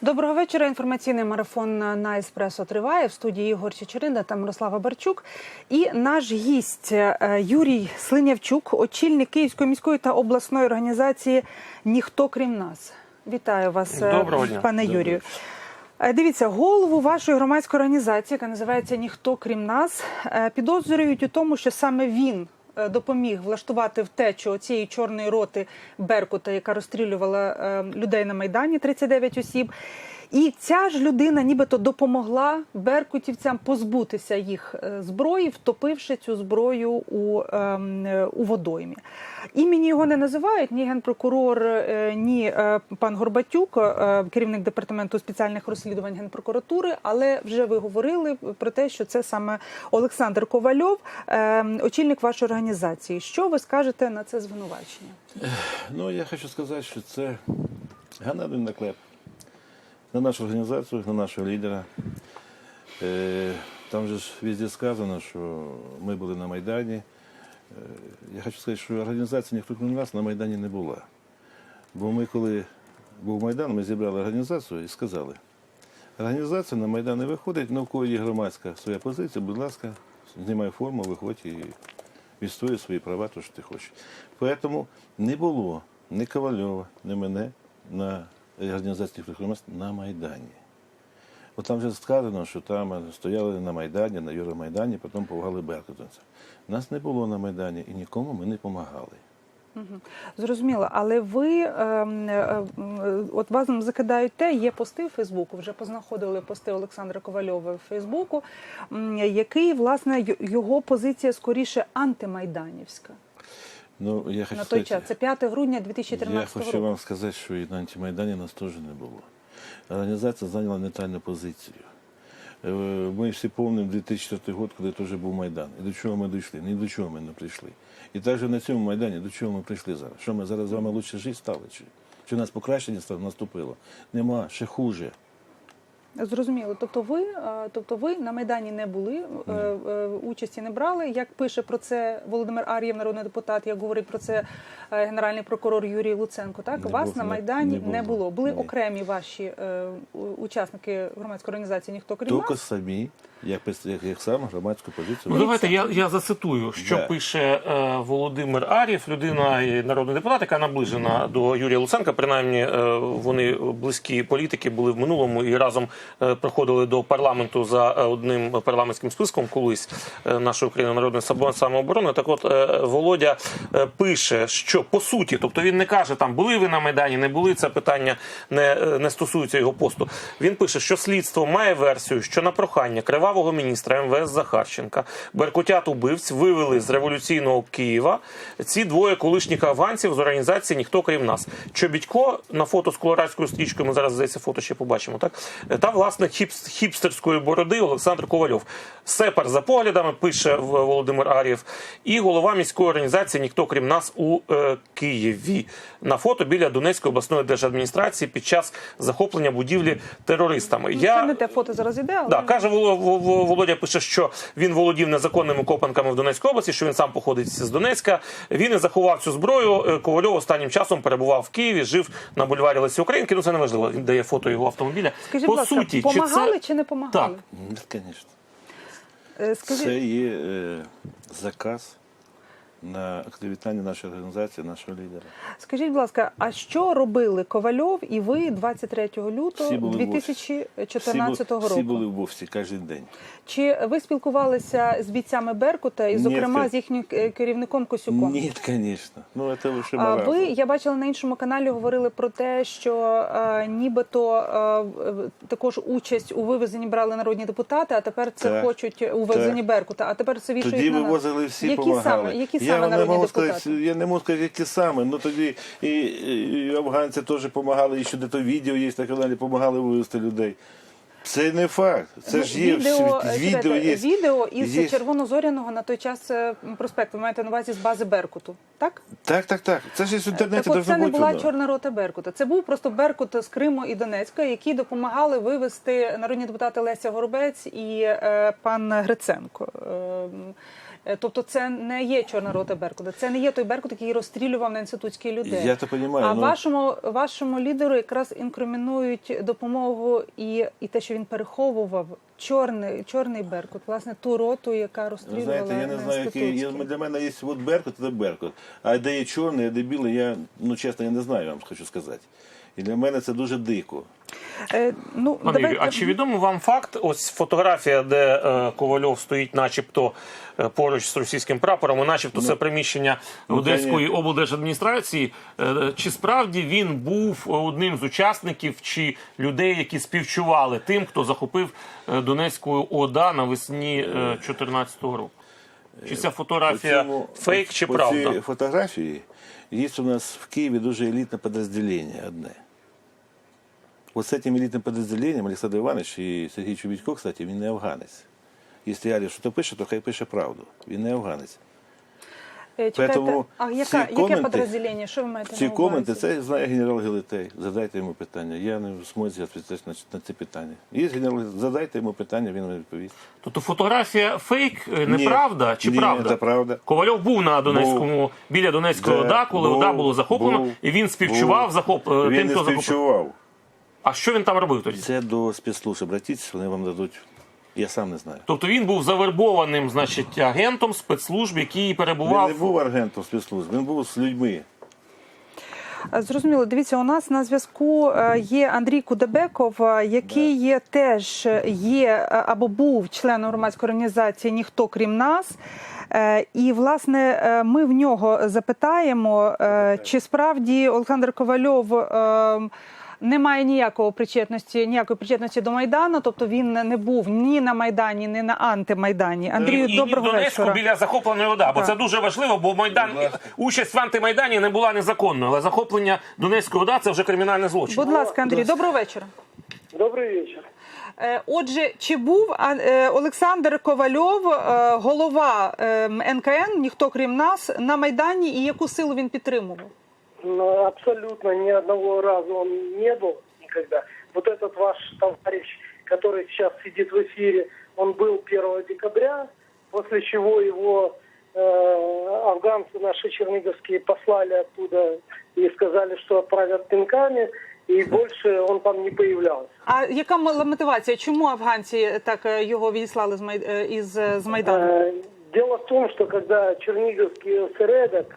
Доброго вечора. Інформаційний марафон на еспресо триває в студії Ігор Чечеринда та Мирослава Барчук. І наш гість е, Юрій Слинявчук, очільник Київської міської та обласної організації Ніхто крім нас. Вітаю вас, е, Доброго дня. пане Юрію. Е, Дивіться, голову вашої громадської організації, яка називається Ніхто крім нас, підозрюють у тому, що саме він допоміг влаштувати втечу цієї чорної роти Беркута, яка розстрілювала е, людей на майдані 39 осіб. І ця ж людина нібито допомогла беркутівцям позбутися їх е, зброї, втопивши цю зброю у, ем, у водоймі. Імені його не називають ні генпрокурор, е, ні е, пан Горбатюк, керівник департаменту спеціальних розслідувань генпрокуратури. Але вже ви говорили про те, що це саме Олександр Ковальов, очільник вашої організації. Що ви скажете на це звинувачення? Ну, я хочу сказати, що це ганебний наклеп на нашу організацію, на нашого лідера. Е, Там же ж везде сказано, що ми були на Майдані. Е, Я хочу сказати, що організація ніхто крім нас на Майдані не була. Бо ми, коли був Майдан, ми зібрали організацію і сказали, організація на Майдан не виходить, в кого є громадська своя позиція, будь ласка, знімай форму, виходь і відстоюй свої права, то що ти хочеш. Тому не було ні Ковальова, ні мене на організації «Фрихромест» на Майдані. От там вже сказано, що там стояли на Майдані, на Євромайдані, потім помагали беркутинцям. Нас не було на Майдані і нікому ми не допомагали. Зрозуміло, але ви ем, е, от вас закидають те, є пости в Фейсбуку. Вже познаходили пости Олександра Ковальова в Фейсбуку, який власне його позиція скоріше антимайданівська Ну, я хочу на той час. Це 5 грудня Я хочу року. вам сказати, що і на антимайдані нас теж не було. Організація зайняла нейтральну позицію. Е, Ми всі пам'ятаємо 2004 рік, коли теж був Майдан. І до чого ми дійшли? Ні до чого ми не прийшли. І також на цьому Майдані до чого ми прийшли зараз? Що ми зараз з вами лучше жити стали? Чи, чи у нас покращення стало наступило? Нема, ще хуже. Зрозуміло. Тобто ви, е, тобто ви на майдані не були, е, е, участі не брали. Як пише про це Володимир Ар'єв, народний депутат, як говорить про це генеральний прокурор Юрій Луценко. Так Не вас був, на майдані не не було. було. Були Ні. окремі ваші учасники громадської організації ніхто крім Тільки нас. самі, як, як, як сам громадську позицію. Ну, давайте я, я зацитую, що Да. пише е, Володимир Арів, людина і народний депутат, яка наближена до Юрія Луценка. Принаймні, е, вони близькі політики були в минулому і разом е, проходили до парламенту за е, одним парламентським списком колись е, нашої України народної самооборони. Так, от Володя пише, що по суті, тобто він не каже там, були ви на майдані, не були. Це питання не, не стосується його посту. Він пише, що слідство має версію, що на прохання кривавого міністра МВС Захарченка беркутят убивць вивели з революційного Києва ці двоє колишніх афганців з організації Ніхто крім нас. Чобітько на фото з колорадською стрічкою. Ми зараз здається фото ще побачимо. Так та власне хіпс, хіпстерської бороди Олександр Ковальов. Сепар за поглядами пише Володимир Ар'єв, і голова міської організації Ніхто крім нас у е, Києві на фото біля Донецької обласної держадміністрації під час захоплення будівлі терористами. Ну, Це не те фото зараз іде, але Да, каже Воло- Во- Во- Володя пише, що він володів незаконними копанками в Донецькій області, що він сам походить з Донецька. Він і заховав цю зброю. Е, Ковальов останнім часом перебував в Києві, жив на бульварі Лесі Українки. Ну це не важливо. Він дає фото його автомобіля. скажіть, По суті, помагали чи чи, не помагали? Так. Звісно. Е, Скажіть, Це є е, заказ на клевітання нашої організації, нашого лідера. скажіть, будь ласка, а що робили Ковальов і ви 23 лютого Всі були в 2014 всі, бу- року? Всі були в офісі кожен день. Чи ви спілкувалися з бійцями Беркута і, зокрема, це- з їхнім е, керівником Косюком? Ні, звісно. Ну, це лише А ви, я бачила на іншому каналі, говорили про те, що е, нібито е, в- також участь у вивезенні брали народні депутати, а тепер це Так, хочуть у вивезенні Беркута, а тепер це вішають Тоді на нас. вивозили всі, які помагали. саме, які я саме не народні можу депутати? сказати, я не можу сказати, які саме. Ну тоді і, і, і афганці теж допомагали, і що де то відео є на каналі, допомагали вивезти людей. Це не факт. Це ж є відео, е, відео чекайте, є. відео із Є. червоно-зоряного на той час е, проспект. Ви маєте на увазі з бази Беркуту, так? Так, так, так. Це ж в інтернеті Так от должно це не бути. була воно. чорна рота Беркута. Це був просто Беркут з Криму і Донецька, які допомагали вивезти народні депутати Леся Горобець і е, пан Гриценко. Е, Е, Тобто це не є чорна рота Беркута, це не є той Беркут, який розстрілював на інститутській людей. Я то понімаю, А ну- вашому вашому лідеру якраз інкримінують допомогу і, і те, що він переховував чорний чорний Беркут, власне, ту роту, яка розстрілювала знаєте, я не на знаю, який для мене є от Беркут, це Беркут. А де є чорний, а де білий, я ну чесно я не знаю, я вам хочу сказати. І для мене це дуже дико. Е, ну, Пане давайте- Юрію, а чи відомо вам факт? Ось фотографія, де е, Ковальов стоїть, начебто е, поруч з російським прапором, і начебто це приміщення ну, Одеської облдержадміністрації. Е, Чи справді він був одним з учасників чи людей, які співчували тим, хто захопив Донецьку ОДА навесні 2014 року? Чи ця фотографія цьому- фейк чи по правда? цій фотографії є у нас в Києві дуже елітне підрозділення одне. Вот с этим элитным подразделением Александр Иванович и Сергій Чубітько, кстати, він не афганець. Якщо Арія щось пише, то хай пише правду. Він не афганець. Е, чекайте, Поэтому а ці яка, яке коменти- підрозділення? Що ви маєте Ці на увазі? коменти, це знає генерал Гелетей. Задайте йому питання. Я не в змозі відповісти на, на ці питання. Є генерал, задайте йому питання, він вам відповість. Тобто фотографія фейк, е, неправда чи Ні, правда? це правда. Ковальов був на Донецькому біля Донецької Да, ОДА, коли був, ОДА було захоплено, був, і він співчував був. захоп е, Він тим, не хто захопив. співчував. А що він там робив тоді? Це до спецслужб обратіться, вони вам дадуть. Я сам не знаю. Тобто він був завербованим, значить, агентом спецслужб, який перебував. Він не був агентом спецслужб, він був з людьми. Е, Зрозуміло, дивіться, у нас на зв'язку е, є Андрій Кудебеков, е, який є теж є або був членом громадської організації Ніхто крім нас. І власне ми в нього запитаємо, чи справді Олександр Ковальов. Е, Не має ніякого причетності, ніякої причетності до майдану, тобто він не був ні на майдані, ні на антимайдані. Андрію, і, і доброго в Донецьку вечора. біля захопленої ОДА, бо Так. це дуже важливо, бо майдан участь в антимайдані не була незаконною, але захоплення Донецької ОДА це вже кримінальний злочин. Будь ласка, Андрій, доброго вечора. Добрый вечер. Е, Отже, чи був а, е, Олександр Ковальов, е, голова е, НКН, ніхто крім нас, на майдані, і яку силу він підтримував? Но абсолютно ни одного раза он не был никогда. Вот этот ваш товарищ, который сейчас сидит в эфире, он был 1 декабря, после чего его э, афганцы наши черниговские послали оттуда и сказали, что отправят пинками, и больше он там не появлялся. А яка була мотивація? Чому афганці так е, його відіслали з Май... е, із е, з майдану? Э, Дело в том, что когда Черниговский осередок э,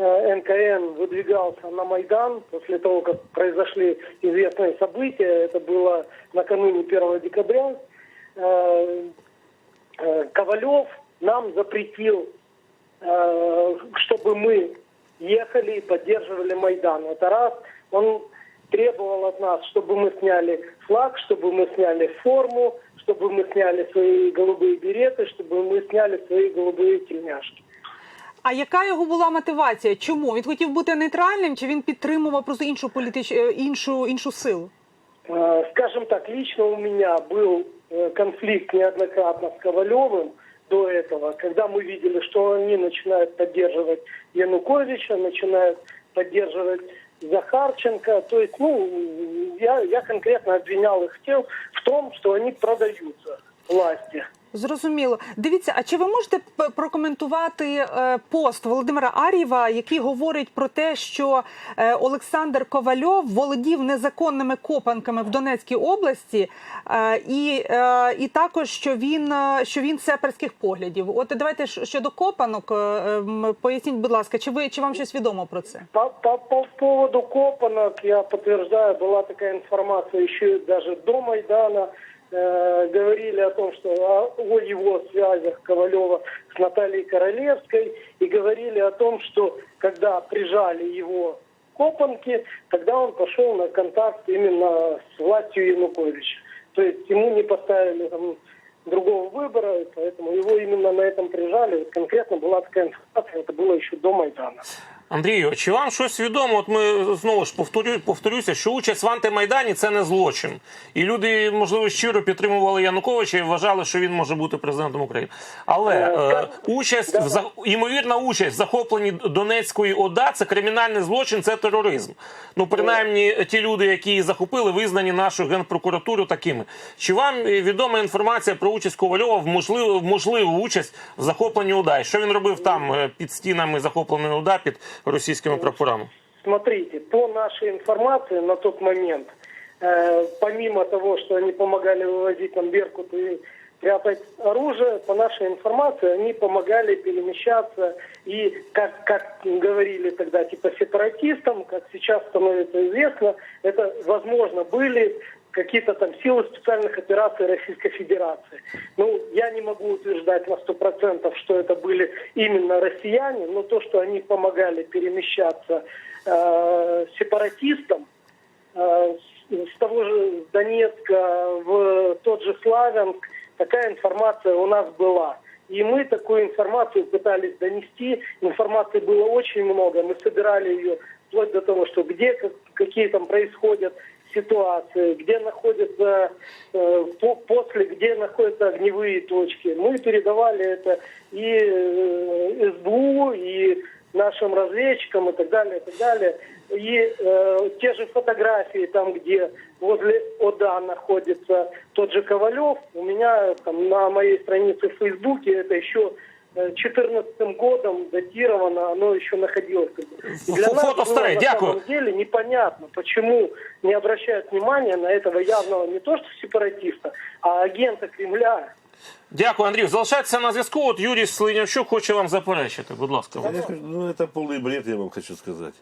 НКН выдвигался на Майдан, после того, как произошли известные события, это было накануне 1 декабря, э, э, Ковалев нам запретил, э, чтобы мы ехали и поддерживали Майдан. Это раз. Он требовал от нас, чтобы мы сняли флаг, чтобы мы сняли форму, чтобы мы сняли свои голубые береты, чтобы мы сняли свои голубые тельняшки. А яка його була мотивація? Чому він хотів бути нейтральним? Чи він підтримував просто іншу політич... е, іншу іншу силу? Э, Скажем так, лично у меня был э, конфликт неоднократно с Ковалевым до этого, когда мы видели, что они начинают поддерживать Януковича, начинают поддерживать Захарченко. То есть, ну, я, я конкретно обвинял их в тем, в том, что они продаются власти. Зрозуміло. Дивіться, а чи ви можете прокоментувати е, пост Володимира Ар'єва, який говорить про те, що е, Олександр Ковальов володів незаконними копанками в Донецькій області, е, і, і також що він що він сеперських поглядів? От давайте щодо копанок, поясніть, будь ласка, чи ви чи вам щось відомо про це? По, по, по поводу Копанок, я подтверждаю, была такая информация еще даже до Майдана. Э, говорили о том, что о, о его связях Ковалева с Натальей Королевской. И говорили о том, что когда прижали его Копанки, тогда он пошел на контакт именно с властью Януковича. То есть ему не поставили там, другого выбора, поэтому его именно на этом прижали. Конкретно была такая информация, это было еще до Майдана. Андрію, чи вам щось відомо? От ми знову ж повторю, повторюся, що участь в антимайдані це не злочин. І люди, можливо, щиро підтримували Януковича і вважали, що він може бути президентом України. Але е, участь в ймовірна участь в захопленні Донецької ОДА це кримінальний злочин, це тероризм. Ну, принаймні, ті люди, які її захопили, визнані нашою генпрокуратурою такими. Чи вам е, відома інформація про участь Ковальова в можливу, в можливу участь в захопленні ОДА? І що він робив там е, під стінами захопленої ОДА під російськими прапорами? Смотрите, по нашей информации на тот момент, э, помимо того, что они помогали вывозить там Беркут и прятать оружие, по нашей информации они помогали перемещаться и, как, как говорили тогда, типа сепаратистам, как сейчас становится известно, это, возможно, были какие-то там силы специальных операций Российской Федерации. Ну, я не могу утверждать на сто процентов, что это были именно россияне, но то, что они помогали перемещаться э, сепаратистам э, с, того же Донецка в тот же Славянск, такая информация у нас была. И мы такую информацию пытались донести. Информации было очень много. Мы собирали ее вплоть до того, что где как- какие там происходят ситуации, где находятся э, по- после, где находятся огневые точки. Мы передавали это и э, СБУ, и нашим разведчикам и так далее, и так далее. И э, те же фотографии, там, где возле ОДА находится тот же Ковалев, у меня там на моей странице в Фейсбуке это еще 2014 годом датировано, оно еще находилось. как бы. И для Фо- нас фото было старое, на дякую. самом деле непонятно, почему не обращают внимания на этого явного не то что сепаратиста, а агента Кремля. Дякую, Андрію. Залишайтеся на зв'язку. От Юрій Слинявчук хоче вам заперечити. Будь ласка. Я хочу- ну, это полный бред, я вам хочу сказать.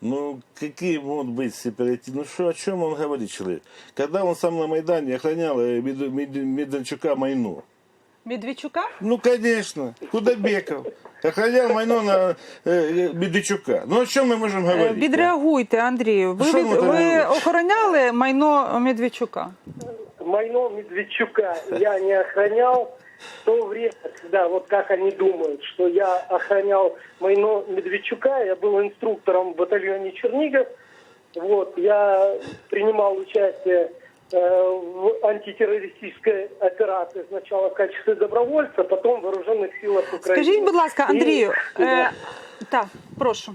Ну, какие могут быть сепаратисты? Ну, что, о чем он говорит, человек? Когда он сам на Майдане охранял э, Мед- Мед- Медведчука Майно. Медведчука? Ну, конечно. Кудобеков. Охранял Майно на э, э, Медведчука. Ну, о чем мы можем Е, говорить? Відреагуйте, Андрію. Ви, Що від- ми там ви говоримо? охороняли майно Медведчука? Майно Медведчука я не охранял. В то время, когда вот как они думают, что я охранял Майно Медведчука, я был инструктором в батальоне Чернигов. Вот, я принимал участие э, в антитеррористической операции сначала в качестве добровольца, потом в вооруженных силах Украины. Скажіть, будь ласка, И- Андрію, Да. е, так, прошу.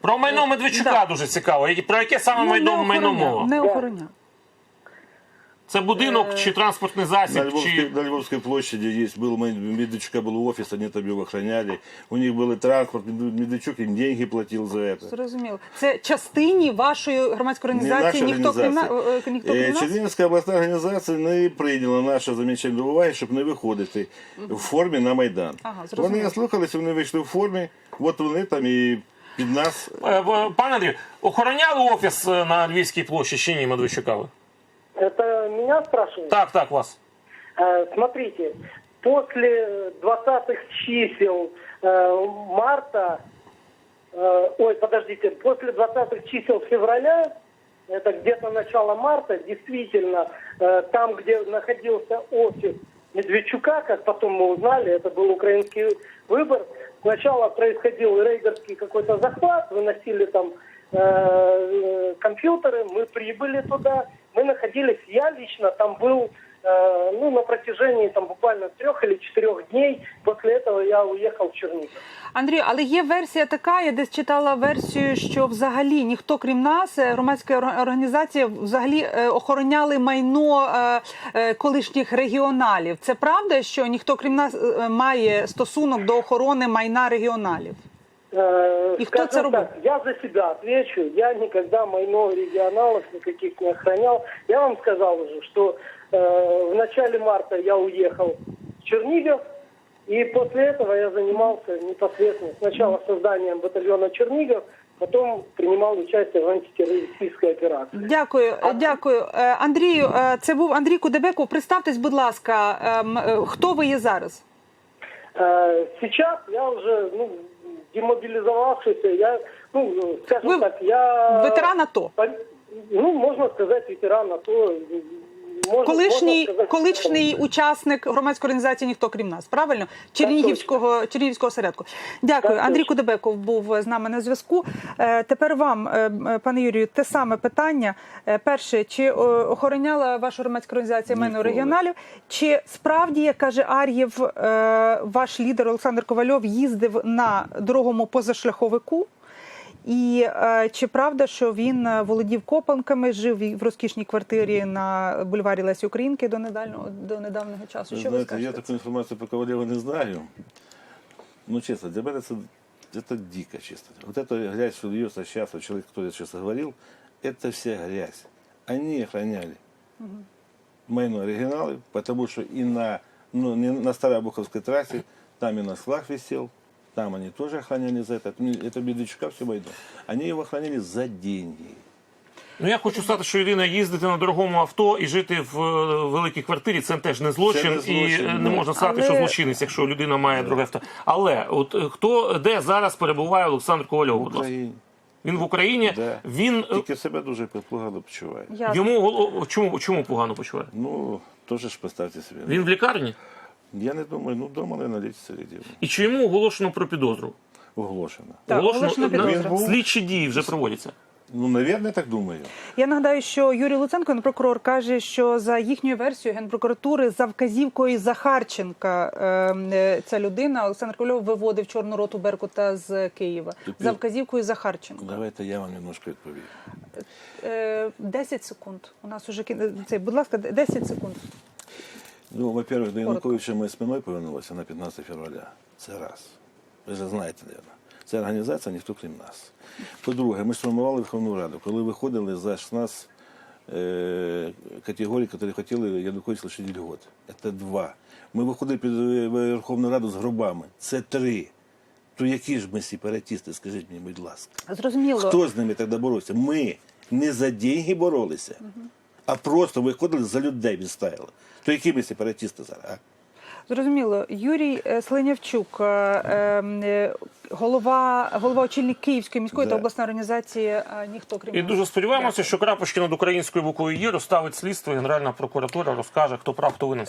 Про майно Медведчука Да. дуже цікаво. І Про яке саме Ну, майно, майно мова? Не охороняв. Це будинок Е, чи транспортний На засіб? Львовской, Чи... на Львовской площади есть был Мед- Медведчука был офис, они там его охраняли. У них был и транспорт, Медвед- Медведчук им деньги платил за это. Зрозуміло. Це частині вашої громадської Не організації наша ніхто крім на- організація. е, ніхто Е, крім нас? Чернігівська обласна організація не прийняла наше замічання до уваги, щоб не виходити в формі на Майдан. Ага, зрозуміло. вони слухалися, вони вийшли в формі, от вони там і під нас. Е, в- Пане Андрію, охороняли офіс е, на Львівській площі чи ні Медведчука? ви? Это меня спрашивают? Так, так, вас. Э, Смотрите, после 20-х чисел э, марта, э, ой, подождите, после 20-х чисел февраля, это где-то начало марта, действительно, там, где находился офис Медведчука, как потом мы узнали, это был украинский выбор, сначала происходил рейдерский какой-то захват, выносили там компьютеры, мы прибыли туда, мы находились, я лично там был э, ну, на протяжении там буквально трех или четырех дней. После этого я уехал в Чернигов. Андрію, але є версія така, я десь читала версію, що взагалі ніхто крім нас, е, громадська ор- організація, взагалі е, охороняли майно е, е, колишніх регіоналів. Це правда, що ніхто крім нас е, має стосунок до охорони майна регіоналів? Э, И кто скажем это рубил? так, я за себя отвечу. Я никогда майно регионалов никаких не охранял. Я вам сказал уже, что э, в начале марта я уехал в Чернигов. И после этого я занимался непосредственно сначала созданием батальона Чернигов, потом принимал участие в антитеррористической операции. Дякую, е, дякую, Е, Андрію. е, Це був Андрій Кудебеков. Представтесь, будь ласка, ем, е, хто ви є зараз? Э, Сейчас я уже ну, демобилизовавшийся, я, ну, скажем Вы так, я... Ветеран АТО. Ну, можно сказать, ветеран АТО. Колишній, колишній учасник громадської організації ніхто крім нас, правильно? Чернігівського Чернігівського осередку. Дякую. Так Андрій. Кудебеков був з нами на зв'язку. Е, Тепер вам, е, пане Юрію, те саме питання. Е, Перше, чи охороняла ваша громадська організація Ніколи. регіоналів? Чи справді, як каже Ар'єв, ваш лідер Олександр Ковальов їздив на дорогому позашляховику? І е, чи правда, що він е, володів копанками, жив і в розкішній квартирі на бульварі Лесі Українки до недавнього до недавнього часу? Ви Що ви знаєте, я скажете? таку інформацію про Ковалєва не знаю. Ну, честно, для меня это, это дико, честно. Вот эта грязь, что льется сейчас, вот человек, кто сейчас говорил, это вся грязь. Они охраняли майно оригиналы, потому что и на, ну, не на Старой Обуховской трассе, там и на флаг висел, там они тоже охраняли за это. Это Медведчука все майно. Они его охраняли за деньги. Ну я хочу сказати, що людина їздити на дорогому авто і жити в е, великій квартирі це теж не злочин, Це не злочин, і е, не можна сказати, Але- що злочинець, якщо людина має друге авто. Але от е, хто де зараз перебуває Олександр Ковальов? В Україні. Він в Україні. Да. Він е, Тільки себе дуже погано почуває. Йому чому чому погано почуває? Ну, тоже ж поставьте себе. Він в лікарні. Я не думаю, ну дома, наверное, лечится где І чи йому оголошено про підозру? Оголошено. Так, оголошено на- підозра. Він був- слідчі дії вже проводяться. Ну, наверное, так думаю. Я нагадаю, що Юрій Луценко, генпрокурор, каже, що за їхньою версією генпрокуратури за вказівкою Захарченка е, е, ця людина Олександр Ковальов виводив чорну роту Беркута з Києва. Тепер- За вказівкою Захарченка. Давайте я вам немножко відповім. Е, 10 секунд. У нас уже кін- цей, будь ласка, 10 секунд. Ну, во-первых, до Януковича ми спиною повернулися на 15 февраля. Це раз. Ви ж знаєте, мабуть. Це організація ніхто крім нас. По-друге, ми сформували Верховну Раду, коли виходили за 16 е, категорій, які хотіли Янукович лишити льгот. Це два. Ми виходили під е, Верховну Раду з гробами. Це три. То які ж ми сепаратисти, скажіть мені, будь ласка. Зрозуміло. Хто з ними тоді боровся? Ми не за деньги боролися, а просто виходили за людей відставили. То які ми сепаратісти зараз? А? Зрозуміло, Юрій е, Слинявчук, е, е, голова, голова очільник Київської міської та Да. обласної організації ніхто крім І дуже сподіваємося, що крапочки над українською буквою «Є» розставить слідство, Генеральна прокуратура розкаже, хто прав, хто винен.